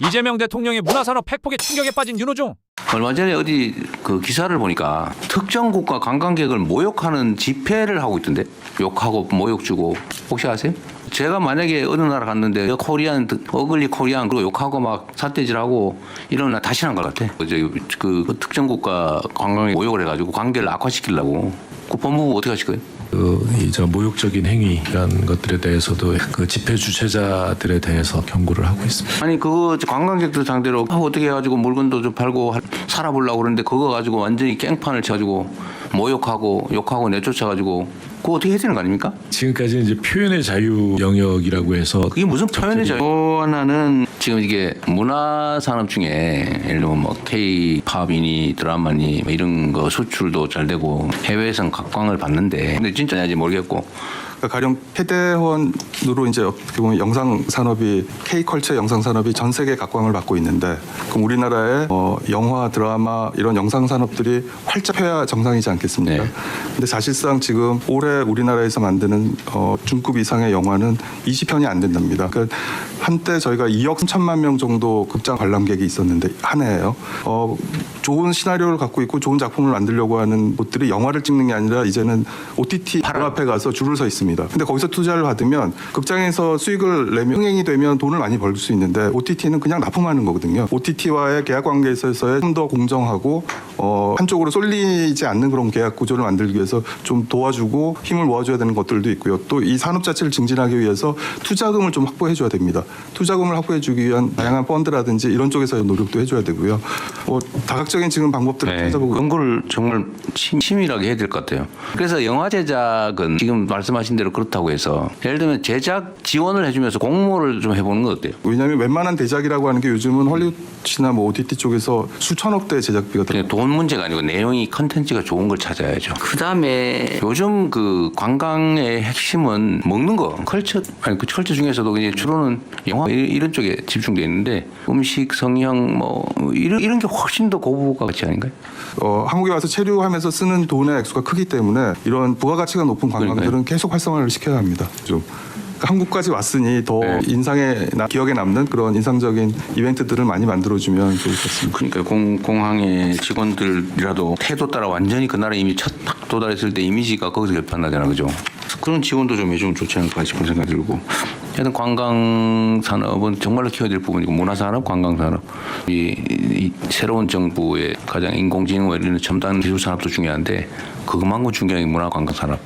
이재명 대통령의 문화산업 팩폭에 충격에 빠진 윤호중. 얼마 전에 어디 그 기사를 보니까 특정 국가 관광객을 모욕하는 집회를 하고 있던데 욕하고 모욕 주고 혹시 아세요? 제가 만약에 어느 나라 갔는데 여 코리안 어글리 코리안 그리고 욕하고 막 삿대질하고 이러면 나 다시 안갈 것 같아. 그, 그 특정 국가 관광객 모욕을 해가지고 관계를 악화시키려고 그 법무부 어떻게 하실 거예요? 그이저 모욕적인 행위란 것들에 대해서도 그 집회 주최자들에 대해서 경고를 하고 있습니다. 아니 그거 관광객들 상대로 아, 어떻게 해가지고 물건도 좀 팔고 하- 살아보려고 그러는데 그거 가지고 완전히 깽판을 쳐가지고 모욕하고 욕하고 내쫓아가지고 그거 어떻게 해야 되는 거 아닙니까? 지금까지는 이제 표현의 자유 영역이라고 해서 그게 무슨 표현의 자유? 또 하나는 지금 이게 문화 산업 중에 예를 들면 뭐 K-팝이니 드라마니 뭐 이런 거 수출도 잘 되고 해외에선 각광을 받는데 근데 진짜 아직 모르겠고 그러니까 가령 패대원으로 이제 어떻게 보면 영상 산업이 K컬처 영상 산업이 전 세계 각광을 받고 있는데 그럼 우리나라의 어, 영화 드라마 이런 영상 산업들이 활짝 펴야 정상이지 않겠습니까? 네. 근데 사실상 지금 올해 우리나라에서 만드는 어, 중급 이상의 영화는 20편이 안 된답니다. 그러니까 한때 저희가 2억 3천만 명 정도 극장 관람객이 있었는데 한 해에요. 어, 좋은 시나리오를 갖고 있고 좋은 작품을 만들려고 하는 곳들이 영화를 찍는 게 아니라 이제는 OTT 바로 앞에 가서 줄을 서 있습니다. 근데 거기서 투자를 받으면 극장에서 수익을 내면 흥행이 되면 돈을 많이 벌 수 있는데 OTT는 그냥 납품하는 거거든요. OTT와의 계약 관계에서의 좀 더 공정하고 어, 한쪽으로 쏠리지 않는 그런 계약 구조를 만들기 위해서 좀 도와주고 힘을 모아줘야 되는 것들도 있고요. 또 이 산업 자체를 증진하기 위해서 투자금을 좀 확보해줘야 됩니다. 투자금을 확보해주기 위한 다양한 펀드라든지 이런 쪽에서 노력도 해줘야 되고요. 뭐 다각적 인 지금 방법들을 네, 찾아보고 연구를 정말 침, 치밀하게 해야 될 것 같아요. 그래서 영화 제작은 지금 말씀하신 대로 그렇다고 해서 예를 들면 제작 지원을 해주면서 공모를 좀 해보는 건 어때요? 왜냐하면 웬만한 대작이라고 하는 게 요즘은 헐리우드나 뭐 OTT 쪽에서 수천억 대 제작비가 들어. 그냥 돈 문제가 아니고 내용이 컨텐츠가 좋은 걸 찾아야죠. 그 다음에 요즘 그 관광의 핵심은 먹는 거, 컬처 아니 그 컬처 중에서도 이제 주로는 영화 이- 이런 쪽에 집중돼 있는데 음식, 성형 뭐 이런 이런 게 훨씬 더 고부 가 가치 아닌가요? 어, 한국에 와서 체류하면서 쓰는 돈의 액수가 크기 때문에 이런 부가가치가 높은 관광들은 계속 활성화를 시켜야 합니다. 좀. 한국까지 왔으니 더 네. 인상에 나- 기억에 남는 그런 인상적인 이벤트들을 많이 만들어주면 좋을 것 같습니다. 그러니까 공, 공항의 직원들이라도 태도 따라 완전히 그 나라에 이미 첫 딱 도달했을 때 이미지가 거기서 결판나잖아, 그죠? 그런 지원도 좀 해주면 좋지 않을까 싶은 생각이 들고. 하여튼 관광 산업은 정말로 키워야 될 부분이고 문화 산업, 관광 산업 이, 이 새로운 정부의 가장 인공지능과 이런 첨단 기술 산업도 중요한데 그것만큼 중요한 게 문화 관광 산업,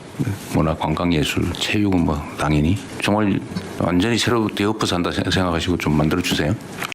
문화 관광 예술, 체육은 뭐 당연히 정말 완전히 새로 대업부 산다 생각하시고 좀 만들어 주세요.